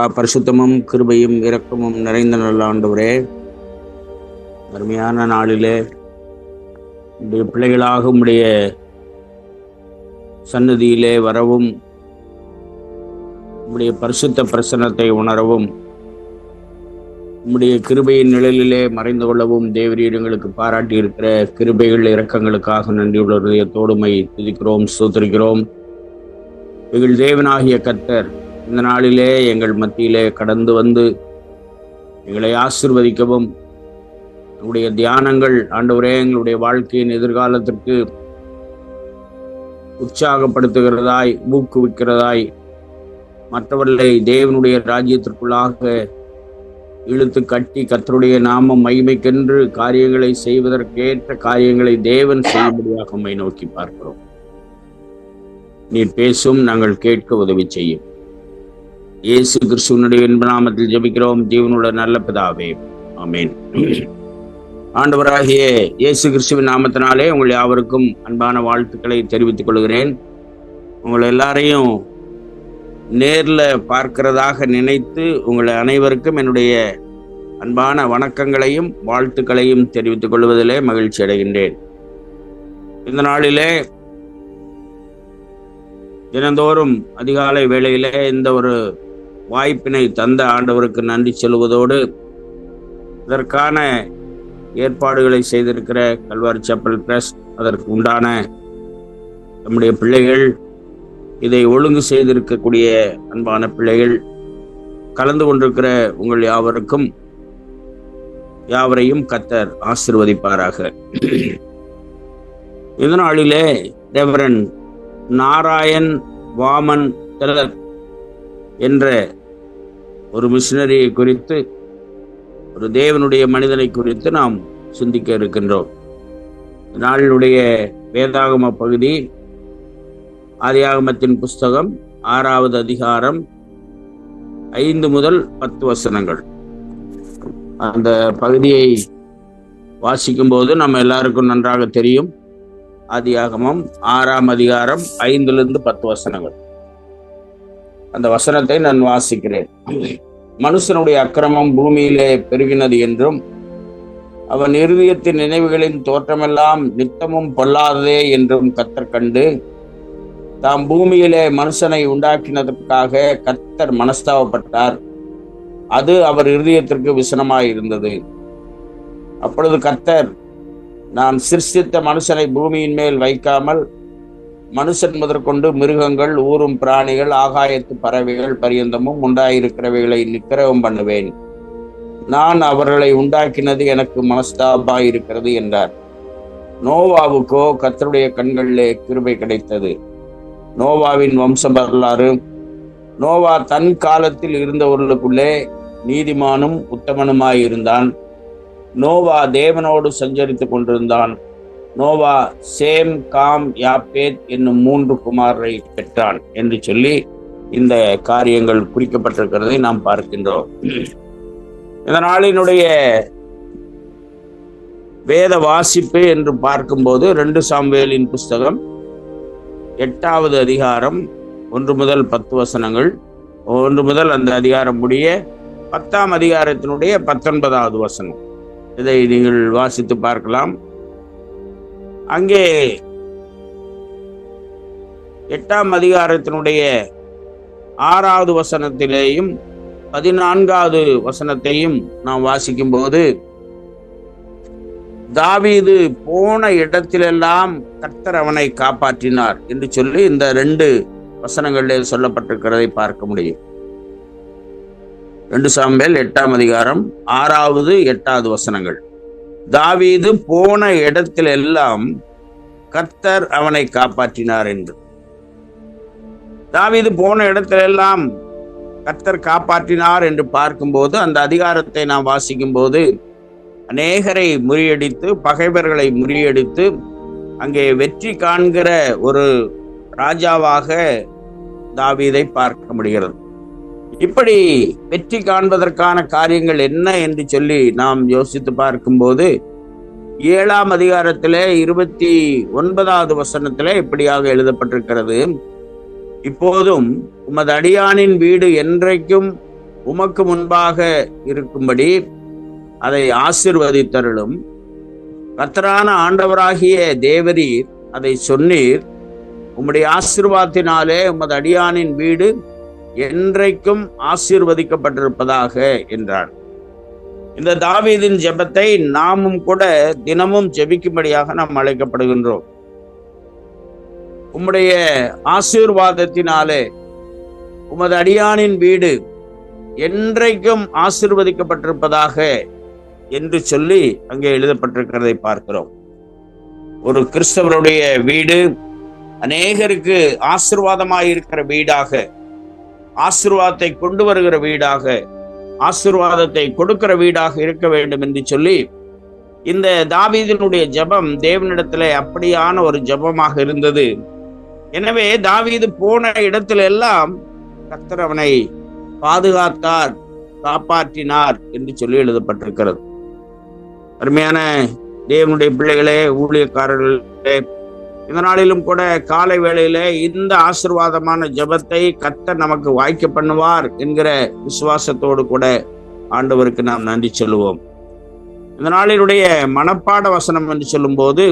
அப்பா பரிசுத்தமும் கிருபையும் இரக்கமும் நிறைந்த நல்ல ஆண்டவரே அருமையான நாளிலே உடைய பிள்ளைகளாக உடைய சன்னதியிலே வரவும் உம்முடைய பரிசுத்த பிரசனத்தை உணரவும் உம்முடைய கிருபையின் நிழலிலே மறைந்து கொள்ளவும் தேவரீர் எங்களுக்கு பாராட்டி இருக்கிற கிருபைகள் இரக்கங்களுக்காக நன்றியுள்ள இதயத்தோடுமை துதிக்கிறோம் சூத்திரிக்கிறோம் எங்கள் தேவனாகிய கத்தர் இந்த நாளிலே எங்கள் மத்தியிலே கடந்து வந்து எங்களை ஆசிர்வதிக்கவும். உங்களுடைய தியானங்கள் ஆண்டவரே எங்களுடைய வாழ்க்கையின் எதிர்காலத்திற்கு உற்சாகப்படுத்துகிறதாய் ஊக்குவிக்கிறதாய் மற்றவர்களை தேவனுடைய ராஜ்யத்திற்குள்ளாக இழுத்து கட்டி கத்தருடைய நாமம் மகிமைக்கென்று காரியங்களை செய்வதற்கேற்ற காரியங்களை தேவன் செய்யும்படியாக உம்மை நோக்கி பார்க்கிறோம். நீர் பேசும் நாங்கள் கேட்க உதவி செய்யும். இயேசு கிறிஸ்துவனுடைய இன்ப நாமத்தில் ஜெபிக்கிறோம். ஜீவனுள்ள நல்ல பிதாவே. ஆமென். ஆண்டவராகிய இயேசு கிறிஸ்துவின் நாமத்தினாலே உங்கள் யாவருக்கும் அன்பான வாழ்த்துக்களை தெரிவித்துக் கொள்கிறேன். உங்கள் எல்லாரையும் நேரில் பார்க்கிறதாக நினைத்து உங்கள் அனைவருக்கும் என்னுடைய அன்பான வணக்கங்களையும் வாழ்த்துக்களையும் தெரிவித்துக் கொள்வதிலே மகிழ்ச்சி அடைகின்றேன். இந்த நாளிலே தினந்தோறும் அதிகாலை வேளையிலே இந்த ஒரு வாய்ப்பினை தந்த ஆண்டவருக்கு நன்றி செல்வதோடு இதற்கான ஏற்பாடுகளை செய்திருக்கிற கல்வாரி செப்பல் பிரஸ் அதற்கு உண்டான நம்முடைய பிள்ளைகள் இதை ஒழுங்கு செய்திருக்கக்கூடிய அன்பான பிள்ளைகள் கலந்து கொண்டிருக்கிற உங்கள் யாவருக்கும் யாவரையும் கத்தர் ஆசிர்வதிப்பாராக. இந்த நாளிலே ரெவரன் நாராயண் வாமன் திலர் என்ற ஒரு மிஷினரியை குறித்து ஒரு தேவனுடைய மனிதனை குறித்து நாம் சிந்திக்க இருக்கின்றோம். நாளினுடைய வேதாகம பகுதி ஆதியாகமத்தின் புஸ்தகம் ஆறாவது அதிகாரம் ஐந்து முதல் பத்து வசனங்கள். அந்த பகுதியை வாசிக்கும் போது நம்ம எல்லாருக்கும் நன்றாக தெரியும். ஆதியாகமம் ஆறாம் அதிகாரம் ஐந்திலிருந்து பத்து வசனங்கள். அந்த வசனத்தை நான் வாசிக்கிறேன். மனுஷனுடைய அக்கிரமம் பூமியிலே பெருகினது என்றும் அவன் இருதயத்தின் நினைவுகளின் தோற்றமெல்லாம் நித்தமும் பொல்லாததே என்றும் கத்தர் கண்டு தாம் பூமியிலே மனுஷனை உண்டாக்கினதற்காக கர்த்தர் மனஸ்தாபப்பட்டார். அது அவர் இருதயத்திற்கு விசனமாய் இருந்தது அப்பொழுது கர்த்தர் நான் சிருஷ்டித்த மனுஷனை பூமியின் மேல் வைக்காமல் மனுஷன் முதற்கொண்டு மிருகங்கள் ஊரும் பிராணிகள் ஆகாயத்து பறவைகள் பரியந்தமும் உண்டாயிருக்கிறவைகளை நிக்கிரகம் பண்ணுவேன். நான் அவர்களை உண்டாக்கினது எனக்கு மனஸ்தாபா இருக்கிறது என்றார். நோவாவுக்கோ கத்தருடைய கண்களிலே கிருபை கிடைத்தது. நோவாவின் வம்ச வரலாறு. நோவா தன் காலத்தில் இருந்தவர்களுக்குள்ளே நீதிமானும் உத்தமனுமாய் இருந்தான் நோவா தேவனோடு சஞ்சரித்துக் கொண்டிருந்தான். நோவா சேம் காம் யாப்பேத் என்னும் மூன்று குமாரரை பெற்றான் என்று சொல்லி இந்த காரியங்கள் குறிக்கப்பட்டிருக்கிறதை நாம் பார்க்கின்றோம். இந்த நாளினுடைய வேத வாசிப்பு என்று பார்க்கும்போது ரெண்டு சாம்வேலின் புஸ்தகம் எட்டாவது அதிகாரம் ஒன்று முதல் பத்து வசனங்கள் ஒன்று முதல் அந்த அதிகாரம் முடிய பத்தாம் அதிகாரத்தினுடைய பத்தொன்பதாவது வசனம். இதை நீங்கள் வாசித்து பார்க்கலாம். அங்கே எட்டாம் அதிகாரத்தினுடைய ஆறாவது வசனத்திலேயும் பதினான்காவது வசனத்தையும் நாம் வாசிக்கும் போது தாவீது போன இடத்திலெல்லாம் கர்த்தர் அவனை காப்பாற்றினார் என்று சொல்லி இந்த ரெண்டு வசனங்களில் சொல்லப்பட்டிருக்கிறதை பார்க்க முடியும். ரெண்டு சாம்பேல் எட்டாம் அதிகாரம் ஆறாவது எட்டாவது வசனங்கள். தாவீது போன இடத்திலெல்லாம் கர்த்தர் அவனை காப்பாற்றினார் என்று. தாவீது போன இடத்திலெல்லாம் கர்த்தர் காப்பாற்றினார் என்று பார்க்கும்போது அந்த அதிகாரத்தை நாம் வாசிக்கும் போது அநேகரை முறியடித்து பகைவர்களை முறியடித்து அங்கே வெற்றி காண்கிற ஒரு ராஜாவாக தாவீதை பார்க்க முடிகிறது. இப்படி வெற்றி காண்பதற்கான காரியங்கள் என்ன என்று சொல்லி நாம் யோசித்து பார்க்கும்போது ஏழாம் அதிகாரத்திலே இருபத்தி ஒன்பதாவது வசனத்திலே இப்படியாக எழுதப்பட்டிருக்கிறது. இப்போதும் உமது அடியானின் வீடு என்றைக்கும் உமக்கு முன்பாக இருக்கும்படி அதை ஆசிர்வதித்தருளும். கத்தரான ஆண்டவராகிய தேவரீர் அதை சொன்னீர். உம்முடைய ஆசிர்வாதத்தினாலே உமது அடியானின் வீடு என்றைக்கும் ஆசீர்வதிக்கப்பட்டிருப்பதாக என்றார் இந்த தாவீதின் ஜெபத்தை நாமும் கூட தினமும் ஜெபிக்கும்படியாக நாம் அழைக்கப்படுகின்றோம். உம்முடைய ஆசீர்வாதத்தினாலே உமது அடியானின் வீடு என்றைக்கும் ஆசிர்வதிக்கப்பட்டிருப்பதாக என்று சொல்லி அங்கே எழுதப்பட்டிருக்கிறதை பார்க்கிறோம். ஒரு கிறிஸ்தவருடைய வீடு அநேகருக்கு ஆசிர்வாதமாயிருக்கிற வீடாக ஆசிர்வாதத்தை கொண்டு வருகிற வீடாக ஆசிர்வாதத்தை கொடுக்கிற வீடாக இருக்க வேண்டும் என்று சொல்லி இந்த தாவீதினுடைய ஜெபம் தேவனிடத்துல அப்படியான ஒரு ஜெபமாக இருந்தது. எனவே தாவீது போன இடத்துல எல்லாம் கத்தர் அவனை பாதுகாத்தார் காப்பாற்றினார் என்று சொல்லி எழுதப்பட்டிருக்கிறது. அருமையான தேவனுடைய பிள்ளைகளே ஊழியக்காரர்களே இந்த நாளிலும் கூட காலை வேளையில இந்த ஆசிர்வாதமான ஜெபத்தை கத்தர் நமக்கு வாய்க்க பண்ணுவார் என்கிற விசுவாசத்தோடு கூட ஆண்டவருக்கு நாம் நன்றி சொல்லுவோம். இந்த நாளினுடைய மனப்பாட வசனம் என்று சொல்லும்போது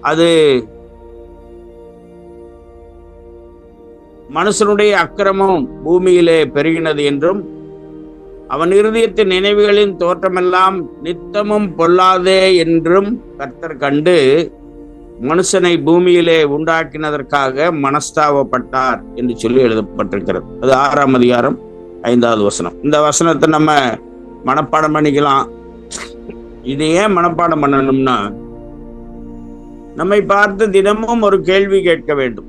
அது மனுஷனுடைய அக்கிரமம் பூமியிலே பெருகினது என்றும் அவன் இருதயத்தின் நினைவுகளின் தோற்றமெல்லாம் நித்தமும் பொல்லாதே என்றும் கர்த்தர் கண்டு மனுஷனை பூமியிலே உண்டாக்கினதற்காக மனஸ்தாவப்பட்டார் என்று சொல்லி எழுதப்பட்டிருக்கிறது. அது ஆறாம் அதிகாரம் ஐந்தாவது வசனம். இந்த வசனத்தை நம்ம மனப்பாடம் பண்ணிக்கலாம். இது ஏன் மனப்பாடம் பண்ணணும்னா நம்மை பார்த்து தினமும் ஒரு கேள்வி கேட்க வேண்டும்.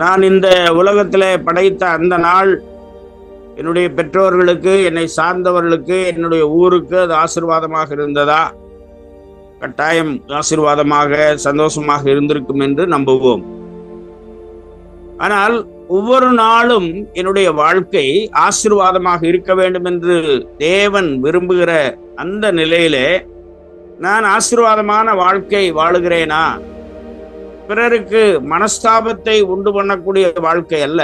நான் இந்த உலகத்தில் படைத்த அந்த நாள் என்னுடைய பெற்றோர்களுக்கு என்னை சார்ந்தவர்களுக்கு என்னுடைய ஊருக்கு அது ஆசிர்வாதமாக இருந்ததா? கட்டாயம் ஆசீர்வாதமாக சந்தோஷமாக இருந்திருக்கும் என்று நம்புவோம். ஆனால் ஒவ்வொரு நாளும் என்னுடைய வாழ்க்கை ஆசீர்வாதமாக இருக்க வேண்டும் என்று தேவன் விரும்புகிற அந்த நிலையிலே நான் ஆசீர்வாதமான வாழ்க்கை வாழுகிறேனா? பிறருக்கு மனஸ்தாபத்தை உண்டு பண்ணக்கூடிய வாழ்க்கை அல்ல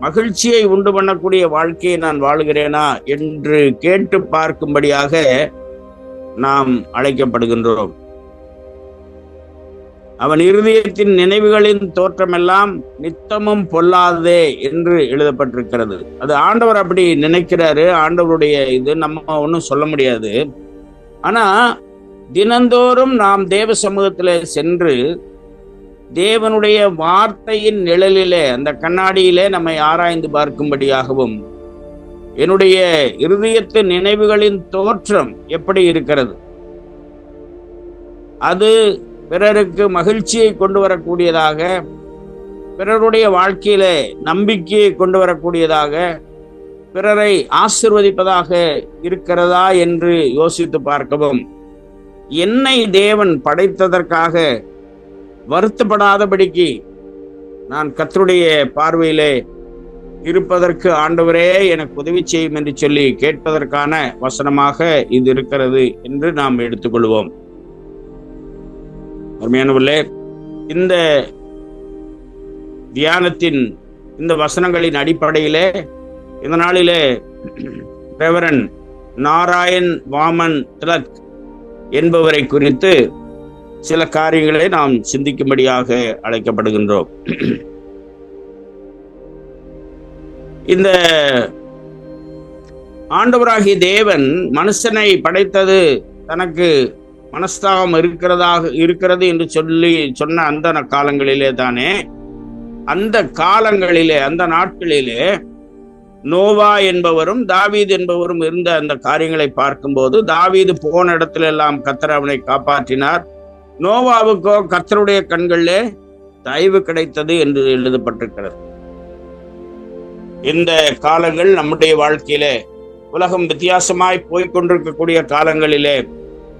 மகிழ்ச்சியை உண்டு பண்ணக்கூடிய வாழ்க்கையை நான் வாழுகிறேனா என்று கேட்டு பார்க்கும்படியாக நாம் அழைக்கப்படுகின்றோம். அவன் இருதயத்தின் நினைவுகளின் தோற்றமெல்லாம் நித்தமும் பொல்லாததே என்று எழுதப்பட்டிருக்கிறது. அது ஆண்டவர் அப்படி நினைக்கிறாரு. ஆண்டவருடைய இது நம்ம ஒன்றும் சொல்ல முடியாது. ஆனா தினந்தோறும் நாம் தேவ சமூகத்துல சென்று தேவனுடைய வார்த்தையின் நிழலிலே அந்த கண்ணாடியிலே நம்மை ஆராய்ந்து பார்க்கும்படியாகவும் என்னுடைய இருதயத்து நினைவுகளின் தோற்றம் எப்படி இருக்கிறது? அது பிறருக்கு மகிழ்ச்சியை கொண்டு வரக்கூடியதாக பிறருடைய வாழ்க்கையில நம்பிக்கையை கொண்டு வரக்கூடியதாக பிறரை ஆசிர்வதிப்பதாக இருக்கிறதா என்று யோசித்து பார்க்கவும். என்னை தேவன் படைத்ததற்காக வருத்தப்படாதபடிக்கு நான் கத்தருடைய பார்வையிலே இருப்பதற்கு ஆண்டவரே எனக்கு உதவி செய்யும் என்று சொல்லி கேட்பதற்கான வசனமாக இது இருக்கிறது என்று நாம் எடுத்துக்கொள்வோம். அருமையானவர்களே இந்த தியானத்தின் இந்த வசனங்களின் அடிப்படையிலே இந்த நாளிலே ரெவரன் நாராயண் வாமன் திலக் என்பவரை குறித்து சில காரியங்களை நாம் சிந்திக்கும்படியாக அழைக்கப்படுகின்றோம். இந்த ஆண்டவராகிய தேவன் மனுஷனை படைத்தது தனக்கு மனஸ்தாபம் இருக்கிறதாக இருக்கிறது என்று சொல்லி சொன்ன அந்த காலங்களிலே தானே அந்த காலங்களிலே அந்த நாட்களிலே நோவா என்பவரும் தாவீது என்பவரும் இருந்த அந்த காரியங்களை பார்க்கும்போது தாவீது போன இடத்துல எல்லாம் கத்தர் அவனை காப்பாற்றினார். நோவாவுக்கோ கத்தருடைய கண்களிலே தயவு கிடைத்தது என்று எழுதப்பட்டிருக்கிறது. இந்த காலங்கள் நம்முடைய வாழ்க்கையிலே உலகம் வித்தியாசமாய் போய்கொண்டிருக்கக்கூடிய காலங்களிலே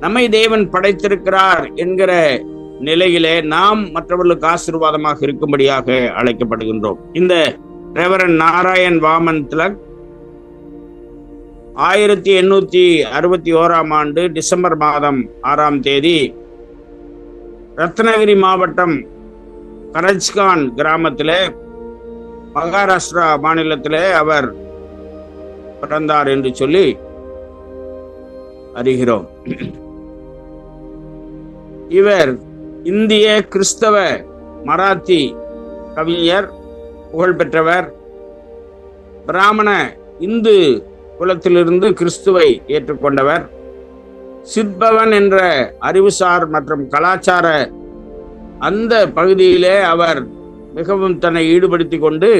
நம்மை தேவன் படைத்திருக்கிறார் என்கிற நிலையிலே நாம் மற்றவர்களுக்கு ஆசீர்வாதமாக இருக்கும்படியாக அழைக்கப்படுகின்றோம். இந்த ரெவரன் நாராயண் வாமன் திலக் ஆயிரத்தி எண்ணூத்தி அறுபத்தி ஓராம் ஆண்டு டிசம்பர் மாதம் ஆறாம் தேதி ரத்னகிரி மாவட்டம் கரஜ்கான் கிராமத்தில் மகாராஷ்டிரா மாநிலத்திலே அவர் பிறந்தார் என்று சொல்லி அறிகிறோம். இவர் இந்திய கிறிஸ்தவ மராத்தி கவிஞர் புகழ்பெற்றவர் பிராமண இந்து குலத்திலிருந்து கிறிஸ்துவை ஏற்றுக்கொண்டவர். சித்பவன் என்ற அறிவுசார் மற்றும் கலாச்சார அந்த பகுதியிலே அவர் மிகவும் தன்னை ஈடுபடுத்தி கொண்டு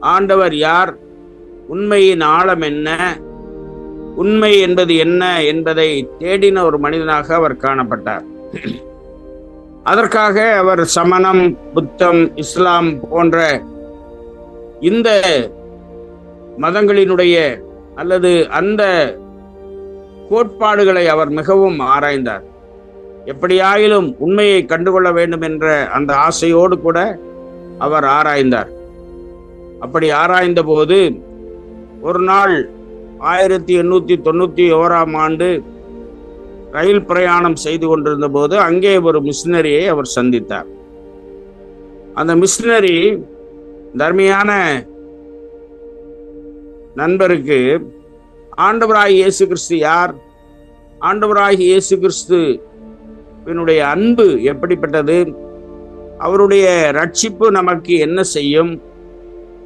ஆண்டவர் யார்? உண்மையின் ஆழம் என்ன? உண்மை என்பது என்ன என்பதை தேடின ஒரு மனிதனாக அவர் காணப்பட்டார். அதற்காக அவர் சமணம் புத்தம் இஸ்லாம் போன்ற இந்த மதங்களினுடைய அல்லது அந்த கோட்பாடுகளை அவர் மிகவும் ஆராய்ந்தார். எப்படியாயிலும் உண்மையை கண்டுகொள்ள வேண்டும் என்ற அந்த ஆசையோடு கூட அவர் ஆராய்ந்தார். அப்படி ஆராய்ந்த போது ஒரு நாள் ஆயிரத்தி எண்ணூத்தி தொண்ணூத்தி ஓராம் ஆண்டு ரயில் பிரயாணம் செய்து கொண்டிருந்த போது அங்கே ஒரு மிஷினரியை அவர் சந்தித்தார். அந்த மிஷினரி தர்மியான நண்பருக்கு ஆண்டவராகி இயேசு கிறிஸ்து யார்? ஆண்டவராகி இயேசு கிறிஸ்து என்னுடைய அன்பு எப்படிப்பட்டது? அவருடைய ரட்சிப்பு நமக்கு என்ன செய்யும்?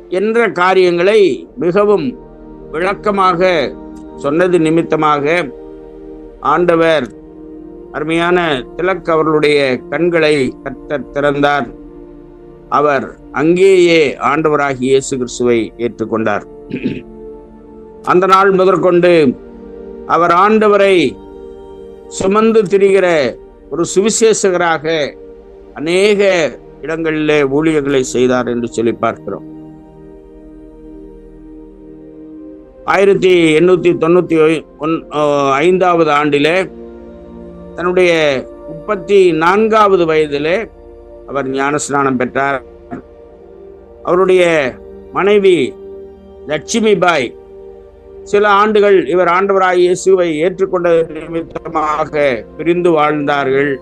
என்ற காரியங்களை மிகவும் விளக்கமாக சொன்னது நிமித்தமாக ஆண்டவர் அருமையான திலக் அவர்களுடைய கண்களை கத்தர் திறந்தார். அவர் அங்கேயே ஆண்டவராகி இயேசு கிறிஸ்துவை ஏற்றுக்கொண்டார். அந்த நாள் முதற்கொண்டு அவர் ஆண்டவரை சுமந்து திரிகிற ஒரு சுவிசேஷகராக அநேக இடங்களிலே ஊழியர்களை செய்தார் என்று சொல்லி பார்க்கிறோம். ஆயிரத்தி எண்ணூத்தி தொண்ணூத்தி ஒன் ஐந்தாவது ஆண்டிலே தன்னுடைய முப்பத்தி நான்காவது வயதிலே அவர் ஞானஸ்நானம் பெற்றார். அவருடைய மனைவி லட்சுமி பாய் சில ஆண்டுகள் இவர் ஆண்டவராய் இயேசுவை ஏற்றுக்கொண்ட நிமித்தமாக பிரிந்து வாழ்ந்தார்கள்.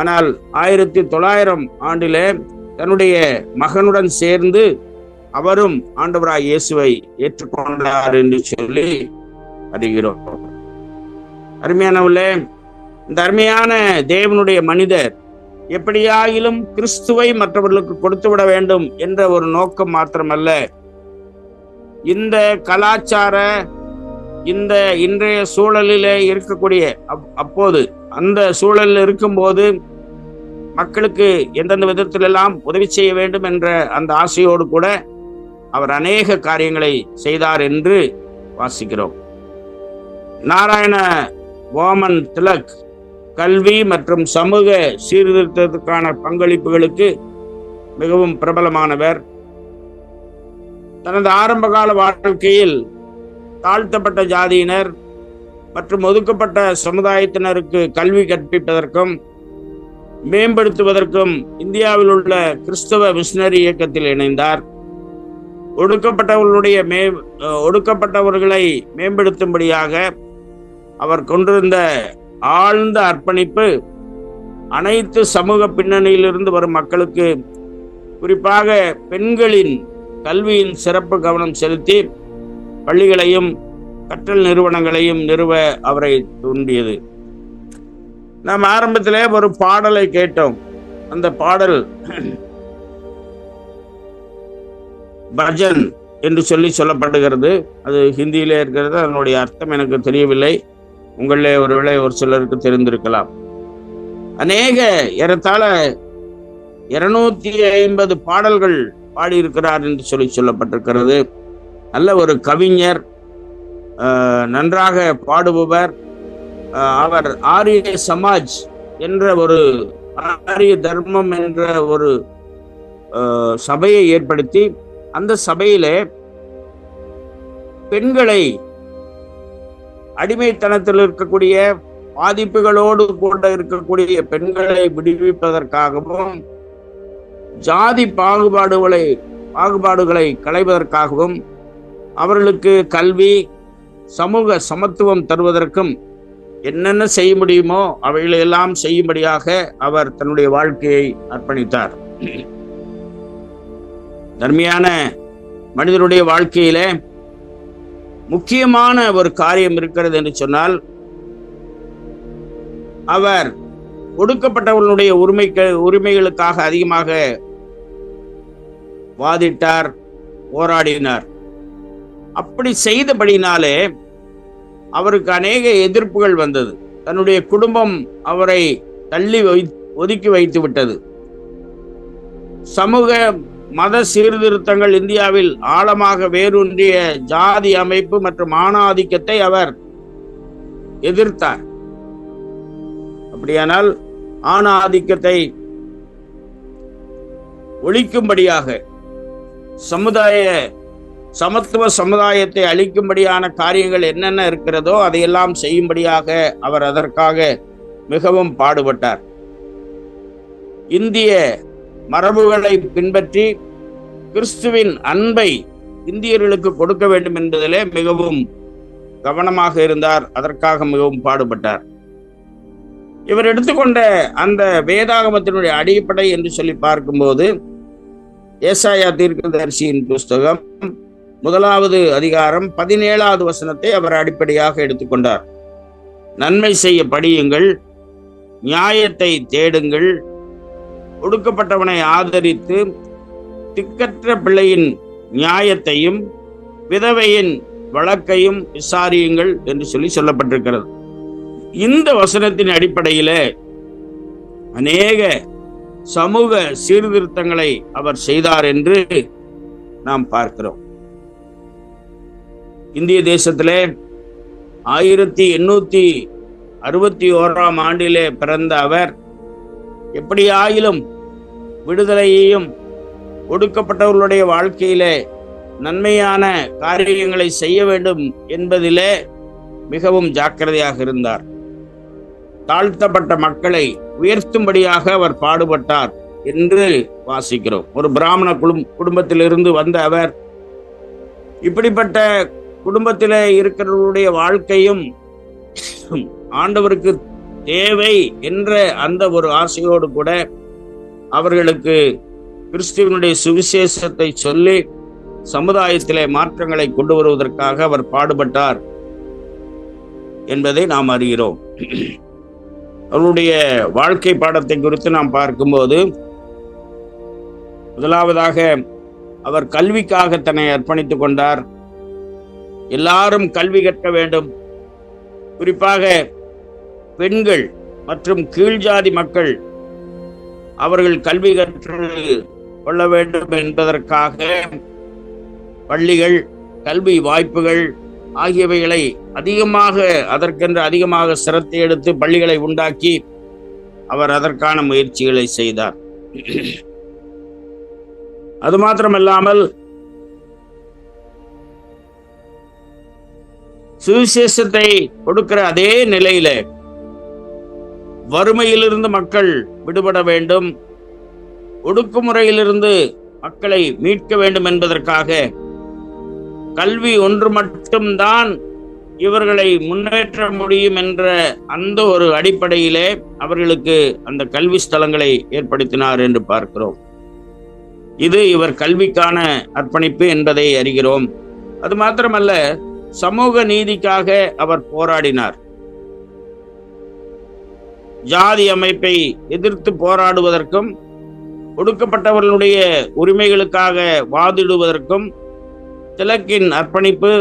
ஆனால் ஆயிரத்தி தொள்ளாயிரம் ஆண்டிலே தன்னுடைய மகனுடன் சேர்ந்து அவரும் ஆண்டவராய் இயேசுவை ஏற்றுக்கொண்டார் என்று சொல்லி அறிகிறோம். அருமையானவர்களே இந்த அருமையான தேவனுடைய மனிதர் எப்படியாயிலும் கிறிஸ்துவை மற்றவர்களுக்கு கொடுத்து விட வேண்டும் என்ற ஒரு நோக்கம் மாத்திரமல்ல. இந்த கலாச்சார இந்த இன்றைய சூழலிலே இருக்கக்கூடிய அப்போது அந்த சூழலில் இருக்கும்போது மக்களுக்கு எந்தெந்த விதத்திலெல்லாம் உதவி செய்ய வேண்டும் என்ற அந்த ஆசையோடு கூட அவர் அநேக காரியங்களை செய்தார் என்று வாசிக்கிறோம். நாராயண ஓமன் திலக் கல்வி மற்றும் சமூக சீர்திருத்தத்துக்கான பங்களிப்புகளுக்கு மிகவும் பிரபலமானவர். தனது ஆரம்பகால வாழ்க்கையில் தாழ்த்தப்பட்ட ஜாதியினர் மற்றும் ஒதுக்கப்பட்ட சமுதாயத்தினருக்கு கல்வி கற்பிப்பதற்கும் மேம்படுத்துவதற்கும் இந்தியாவில் உள்ள கிறிஸ்தவ மிஷினரி இயக்கத்தில் இணைந்தார். ஒடுக்கப்பட்டவர்களுடைய மே ஒடுக்கப்பட்டவர்களை மேம்படுத்தும்படியாக அவர் கொண்டிருந்த ஆழ்ந்த அர்ப்பணிப்பு அனைத்து சமூக பின்னணியிலிருந்து வரும் மக்களுக்கு குறிப்பாக பெண்களின் கல்வியின் சிறப்பு கவனம் செலுத்தி பள்ளிகளையும் கற்றல் நிறுவனங்களையும் நிறுவ அவரை தூண்டியது. நாம் ஆரம்பத்திலே ஒரு பாடலை கேட்டோம். அந்த பாடல் பஜன் என்று சொல்லி சொல்லப்படுகிறது. அது ஹிந்தியிலே இருக்கிறது. அதனுடைய அர்த்தம் எனக்கு தெரியவில்லை. உங்களிலே ஒருவேளை ஒரு சிலருக்கு தெரிந்திருக்கலாம். அநேக ஏறத்தாழ இருநூத்தி ஐம்பது பாடல்கள் பாடியிருக்கிறார் என்று சொல்லி சொல்லப்பட்டிருக்கிறது. நல்ல ஒரு கவிஞர் நன்றாக பாடுபவர் அவர் ஆரிய சமாஜ் என்ற ஒரு ஆரிய தர்மம் என்ற ஒரு சபையை ஏற்படுத்தி அந்த சபையில பெண்களை அடிமைத்தனத்தில் இருக்கக்கூடிய பாதிப்புகளோடு கூட இருக்கக்கூடிய பெண்களை விடுவிப்பதற்காகவும் ஜாதி பாகுபாடுகளை பாகுபாடுகளை களைவதற்காகவும் அவர்களுக்கு கல்வி சமூக சமத்துவம் தருவதற்கும் என்னென்ன செய்ய முடியுமோ அவைகளையெல்லாம் செய்யும்படியாக அவர் தன்னுடைய வாழ்க்கையை அர்ப்பணித்தார். தர்மியான மனிதனுடைய வாழ்க்கையில முக்கியமான ஒரு காரியம் இருக்கிறது என்று சொன்னால் அவர் ஒடுக்கப்பட்டவர்களுடைய உரிமைக்கு உரிமைகளுக்காக அதிகமாக வாதிட்டார் போராடினார். அப்படி செய்தபடினாலே அவருக்கு அநேக எதிர்ப்புகள் வந்தது. தன்னுடைய குடும்பம் அவரை தள்ளி வை ஒதுக்கி வைத்து விட்டது. சமூக மத சீர்திருத்தங்கள் இந்தியாவில் ஆழமாக வேரூன்றிய ஜாதி அமைப்பு மற்றும் ஆணாதிக்கத்தை அவர் எதிர்த்தார். அப்படியானால் ஆண ஆதிக்கத்தை ஒழிக்கும்படியாக சமுதாய சமத்துவ சமுதாயத்தை அளிக்கும்படியான காரியங்கள் என்னென்ன இருக்கிறதோ அதையெல்லாம் செய்யும்படியாக அவர் அதற்காக மிகவும் பாடுபட்டார். இந்திய மரபுகளை பின்பற்றி கிறிஸ்துவின் அன்பை இந்தியர்களுக்கு கொடுக்க வேண்டும் என்பதிலே மிகவும் கவனமாக இருந்தார். அதற்காக மிகவும் பாடுபட்டார். இவர் எடுத்துக்கொண்ட அந்த வேதாகமத்தினுடைய அடிப்படை என்று சொல்லி பார்க்கும்போது ஏசாயா தீர்க்கதரிசியின் புஸ்தகம் முதலாவது அதிகாரம் பதினேழாவது வசனத்தை அவர் அடிப்படையாக எடுத்துக்கொண்டார். நன்மை செய்ய படியுங்கள் நியாயத்தை தேடுங்கள் ஒடுக்கப்பட்டவனை ஆதரித்து திக்கற்ற பிள்ளையின் நியாயத்தையும் விதவையின் வழக்கையும் விசாரியுங்கள் என்று சொல்லி சொல்லப்பட்டிருக்கிறது. இந்த வசனத்தின் அடிப்படையில அநேக சமூக சீர்திருத்தங்களை அவர் செய்தார் என்று நாம் பார்க்கிறோம். இந்திய தேசத்திலே ஆயிரத்தி எண்ணூத்தி அறுபத்தி ஓராம் ஆண்டிலே பிறந்த அவர் எப்படியாயிலும் விடுதலையையும் ஒடுக்கப்பட்டவர்களுடைய வாழ்க்கையிலே நன்மையான காரியங்களை செய்ய வேண்டும் என்பதிலே மிகவும் ஜாக்கிரதையாக இருந்தார். தாழ்த்தப்பட்ட மக்களை உயர்த்தும்படியாக அவர் பாடுபட்டார் என்று வாசிக்கிறோம். ஒரு பிராமண குடும் குடும்பத்திலிருந்து வந்த அவர் இப்படிப்பட்ட குடும்பத்தில் இருக்கிறவருடைய வாழ்க்கையும் ஆண்டவருக்கு தேவை என்ற அந்த ஒரு ஆசையோடு கூட அவர்களுக்கு கிறிஸ்துவனுடைய சுவிசேஷத்தை சொல்லி சமுதாயத்திலே மாற்றங்களை கொண்டு வருவதற்காக அவர் பாடுபட்டார் என்பதை நாம் அறிகிறோம். அவருடைய வாழ்க்கை பாடத்தை குறித்து நாம் பார்க்கும்போது முதலாவதாக அவர் கல்விக்காக தன்னை அர்ப்பணித்துக் கொண்டார். எல்லாரும் கல்வி கற்க வேண்டும். குறிப்பாக பெண்கள் மற்றும் கீழ்ஜாதி மக்கள் அவர்கள் கல்வி கற்று கொள்ள வேண்டும் என்பதற்காக பள்ளிகள் கல்வி வாய்ப்புகள் ஆகியவைகளை அதிகமாக அதற்கென்று அதிகமாக சிரத்தை எடுத்து பள்ளிகளை உண்டாக்கி அவர் அதற்கான முயற்சிகளை செய்தார். அது மாத்திரமல்லாமல் சுவிசேஷத்தை கொடுக்கிற அதே நிலையில வறுமையிலிருந்து மக்கள் விடுபட வேண்டும் ஒடுக்குமுறையிலிருந்து மக்களை மீட்க வேண்டும் என்பதற்காக கல்வி ஒன்று மட்டும்தான் இவர்களை முன்னேற்ற முடியும் என்ற அந்த ஒரு அடிப்படையிலே அவர்களுக்கு அந்த கல்வி ஸ்தலங்களை ஏற்படுத்தினார் என்று பார்க்கிறோம். இது இவர் கல்விக்கான அர்ப்பணிப்பு என்பதை அறிகிறோம். அது மாத்திரமல்ல சமூக நீதிக்காக அவர் போராடினார். ஜாதி அமைப்பை எதிர்த்து போராடுவதற்கும் ஒடுக்கப்பட்டவர்களுடைய உரிமைகளுக்காக வாதிடுவதற்கும் திலக்கின் அர்ப்பணிப்பு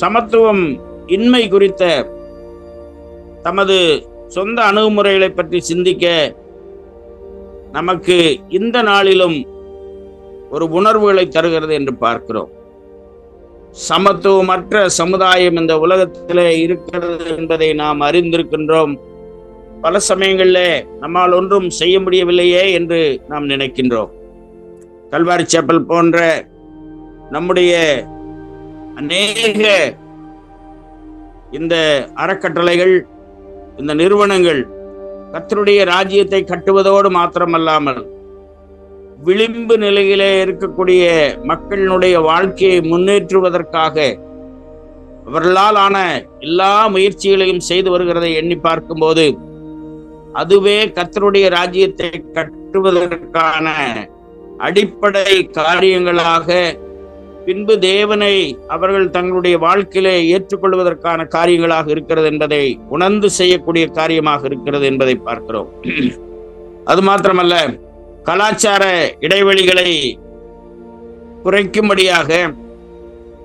சமத்துவம் இன்மை குறித்த தமது சொந்த அணுகுமுறைகளை பற்றி சிந்திக்க நமக்கு இந்த நாளிலும் ஒரு உணர்வுகளை தருகிறது என்று பார்க்கிறோம். சமத்துவமற்ற சமுதாயம் இந்த உலகத்தில் இருக்கிறது என்பதை நாம் அறிந்திருக்கின்றோம். பல சமயங்களில் நம்மால் ஒன்றும் செய்ய முடியவில்லையே என்று நாம் நினைக்கின்றோம். கல்வாரி சேப்பல் போன்ற நம்முடைய அநேக இந்த அறக்கட்டளைகள் இந்த நிறுவனங்கள் கத்தருடைய ராஜ்யத்தை கட்டுவதோடு மாத்திரமல்லாமல் விளிம்பு நிலையிலே இருக்கக்கூடிய மக்களினுடைய வாழ்க்கையை முன்னேற்றுவதற்காக அவர்களால் ஆன எல்லா முயற்சிகளையும் செய்து வருகிறதை எண்ணி பார்க்கும்போது அதுவே கர்த்தருடைய ராஜ்யத்தை கட்டுவதற்கான அடிப்படை காரியங்களாக பின்பு தேவனை அவர்கள் தங்களுடைய வாழ்க்கையிலே ஏற்றுக்கொள்வதற்கான காரியங்களாக இருக்கிறது என்பதை உணர்ந்து செய்யக்கூடிய காரியமாக இருக்கிறது என்பதை பார்க்கிறோம். அது மாத்திரமல்ல கலாச்சார இடைவெளிகளை குறைக்கும்படியாக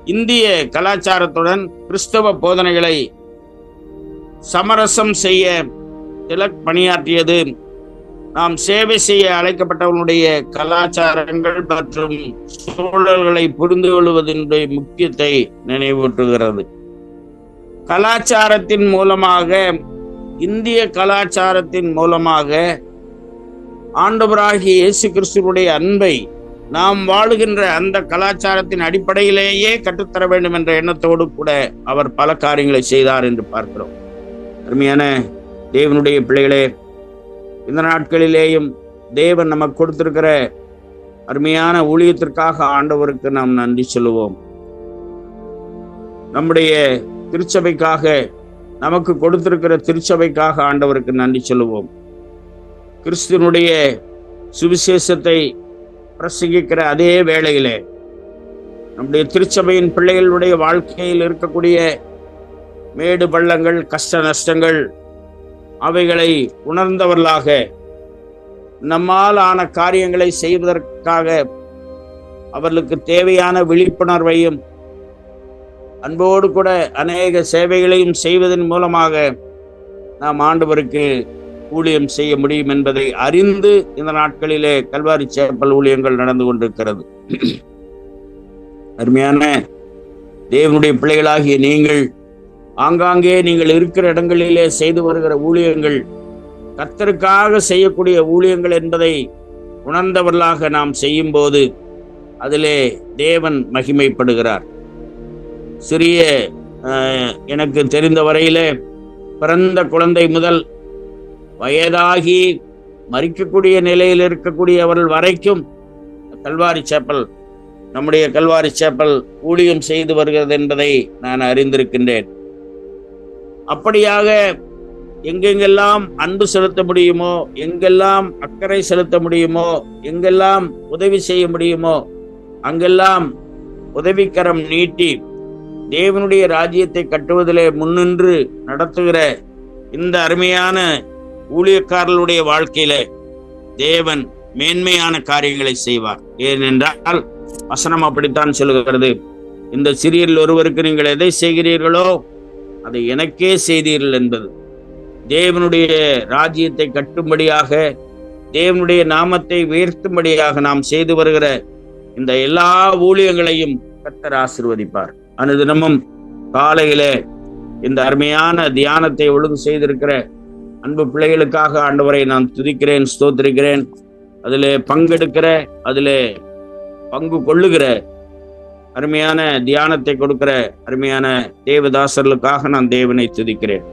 இந்திய கலாச்சாரத்துடன் கிறிஸ்தவ போதனைகளை சமரசம் செய்ய திலக் பணியாற்றியது நாம் சேவை செய்ய அழைக்கப்பட்டவனுடைய கலாச்சாரங்கள் மற்றும் சூழல்களை புரிந்து கொள்வதனுடைய முக்கியத்தை நினைவூட்டுகிறது. கலாச்சாரத்தின் மூலமாக இந்திய கலாச்சாரத்தின் மூலமாக ஆண்டவராகிய இயேசு கிறிஸ்துவனுடைய அன்பை நாம் வாழுகின்ற அந்த கலாச்சாரத்தின் அடிப்படையிலேயே கற்றுத்தர வேண்டும் என்ற எண்ணத்தோடு கூட அவர் பல காரியங்களை செய்தார் என்று பார்க்கிறோம். அருமையான தேவனுடைய பிள்ளைகளே இந்த நாட்களிலேயும் தேவன் நமக்கு கொடுத்திருக்கிற அருமையான ஊழியத்திற்காக ஆண்டவருக்கு நாம் நன்றி சொல்லுவோம். நம்முடைய திருச்சபைக்காக நமக்கு கொடுத்திருக்கிற திருச்சபைக்காக ஆண்டவருக்கு நன்றி சொல்லுவோம். கிறிஸ்துவனுடைய சுவிசேஷத்தை பிரசங்கிக்கிற அதே வேளையிலே நம்முடைய திருச்சபையின் பிள்ளைகளுடைய வாழ்க்கையில் இருக்கக்கூடிய மேடு பள்ளங்கள் கஷ்ட நஷ்டங்கள் அவைகளை உணர்ந்தவர்களாக நம்மால் ஆன காரியங்களை செய்வதற்காக அவர்களுக்கு தேவையான விழிப்புணர்வையும் அன்போடு கூட அநேக சேவைகளையும் செய்வதன் மூலமாக நாம் ஆண்டவருக்கு ஊழியம் செய்ய முடியும் என்பதை அறிந்து இந்த நாட்களிலே கல்வாரி சேப்பல் ஊழியங்கள் நடந்து கொண்டிருக்கிறது. அருமையான தேவனுடைய பிள்ளைகளாகிய நீங்கள் ஆங்காங்கே நீங்கள் இருக்கிற இடங்களிலே செய்து வருகிற ஊழியங்கள் கத்தருக்காக செய்யக்கூடிய ஊழியங்கள் என்பதை உணர்ந்தவர்களாக நாம் செய்யும் போது அதிலே தேவன் மகிமைப்படுகிறார். சிறிய எனக்கு தெரிந்த வரையிலே பிறந்த குழந்தை முதல் வயதாகி மறிக்கக்கூடிய நிலையில் இருக்கக்கூடியவர்கள் வரைக்கும் கல்வாரி சேப்பல் நம்முடைய கல்வாரி சேப்பல் ஊழியம் செய்து வருகிறது என்பதை நான் அறிந்திருக்கின்றேன். அப்படியாக எங்கெங்கெல்லாம் அன்பு செலுத்த முடியுமோ எங்கெல்லாம் அக்கறை செலுத்த முடியுமோ எங்கெல்லாம் உதவி செய்ய முடியுமோ அங்கெல்லாம் உதவிக்கரம் நீட்டி தேவனுடைய ராஜ்யத்தை கட்டுவதிலே முன்னின்று நடத்துகிற இந்த அருமையான ஊழியக்காரர்களுடைய வாழ்க்கையில தேவன் மேன்மையான காரியங்களை செய்வார். ஏனென்றால் வசனம் அப்படித்தான் சொல்லுகிறது. இந்த சிறியரில் ஒருவருக்கு நீங்கள் எதை செய்கிறீர்களோ அதை எனக்கே செய்தீர்கள் என்பது. தேவனுடைய ராஜ்யத்தை கட்டும்படியாக தேவனுடைய நாமத்தை உயர்த்தும்படியாக நாம் செய்து வருகிற இந்த எல்லா ஊழியங்களையும் கத்தர் ஆசிர்வதிப்பார். அனுதினமும் காலையில இந்த அருமையான தியானத்தை ஒழுங்கு செய்திருக்கிற அன்பு பிள்ளைகளுக்காக ஆண்டவரை நான் துதிக்கிறேன் ஸ்தோத்திருக்கிறேன். அதில் பங்கெடுக்கிற அதில் பங்கு கொள்ளுகிற அருமையான தியானத்தை கொடுக்கிற அருமையான தேவதாசர்களுக்காக நான் தேவனை துதிக்கிறேன்.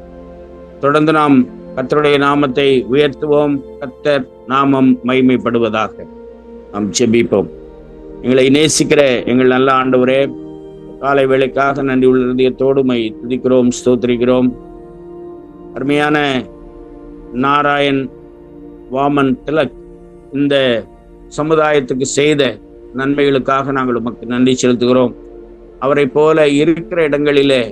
தொடர்ந்து நாம் கத்தருடைய நாமத்தை உயர்த்துவோம். கத்தர் நாமம் மைமைப்படுவதாக நாம் செபிப்போம் எங்களை நேசிக்கிற எங்கள் நல்ல ஆண்டவரே காலை வேளைக்காக நன்றி உள்ள இருதயத்தோடுமை துதிக்கிறோம் ஸ்தோத்திரிக்கிறோம். அருமையான நாராயண் வாமன் திலக் இந்த சமுதாயத்துக்கு செய்த நன்மைகளுக்காக நாங்கள் உமக்கு நன்றி செலுத்துகிறோம். அவரை போல இருக்கிற இடங்களிலே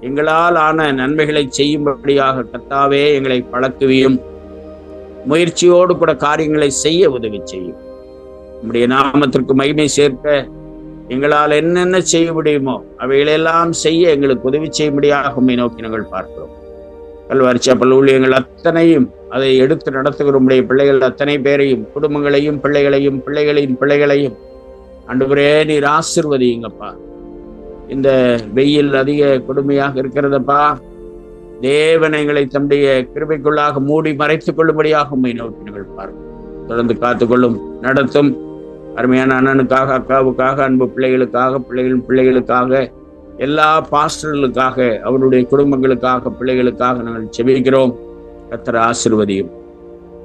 எங்களால் ஆன நன்மைகளை செய்யும்படியாக கத்தாவே எங்களை பழக்குவியும். முயற்சியோடு கூட காரியங்களை செய்ய உதவி செய்யும். நம்முடைய நாமத்திற்கு மகிமை சேர்க்க எங்களால் என்னென்ன செய்ய முடியுமோ அவைகளெல்லாம் செய்ய எங்களுக்கு உதவி செய்யும்படியாக உண்மை நோக்கி நாங்கள் பார்க்கிறோம். கல்வாரிச்சா சாப்பல் அத்தனையும் அதை எடுத்து நடத்துகிற உடைய பிள்ளைகள் அத்தனை பேரையும் குடும்பங்களையும் பிள்ளைகளையும் பிள்ளைகளின் பிள்ளைகளையும். அன்றுபுரே நீர் ஆசிர்வதிங்கப்பா இந்த வெயில் அதிக கொடுமையாக இருக்கிறதப்பா. தேவன் எங்களை தம்முடைய கிருபைக்குள்ளாக மூடி மறைத்துக் கொள்ளும்படியாக உண்மை நோக்கினர்கள் பாருங்கள். தொடர்ந்து காத்துக்கொள்ளும் நடத்தும். அருமையான அண்ணனுக்காக அக்காவுக்காக அன்பு பிள்ளைகளுக்காக பிள்ளைகளின் பிள்ளைகளுக்காக எல்லா பாஸ்டர்களுக்காக அவருடைய குடும்பங்களுக்காக பிள்ளைகளுக்காக நாங்கள் செபிக்கிறோம். கத்தர் ஆசிர்வதியும்.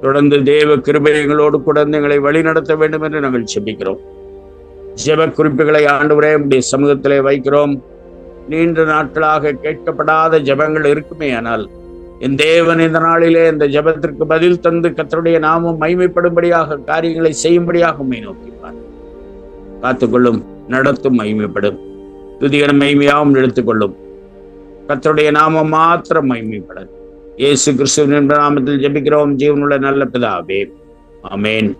தொடர்ந்து தேவ கிருபைகளோடு கூட எங்களை வழிநடத்த வேண்டும் என்று நாங்கள் செபிக்கிறோம் ஜெப குறிப்புகளை ஆண்டவரே உடைய சமூகத்திலே வைக்கிறோம். நீண்ட நாட்களாக கேட்கப்படாத ஜெபங்கள் இருக்குமே ஆனால் என் தேவன் இந்த நாளிலே இந்த ஜெபத்திற்கு பதில் தந்து கத்தருடைய நாமம் மைமைப்படும்படியாக காரியங்களை செய்யும்படியாக உண்மை நோக்கிப்பார் காத்துக்கொள்ளும் நடத்தும் மைமைப்படும் துதிகன மைமையாகவும் எடுத்துக்கொள்ளும். கத்தருடைய நாமம் மாத்திரம் மைமைப்படும் இயேசு கிறிஸ்துவின் நாமத்தில் ஜெபிக்கிறோம் ஜீவனுள்ள நல்ல பிதாவே அமேன்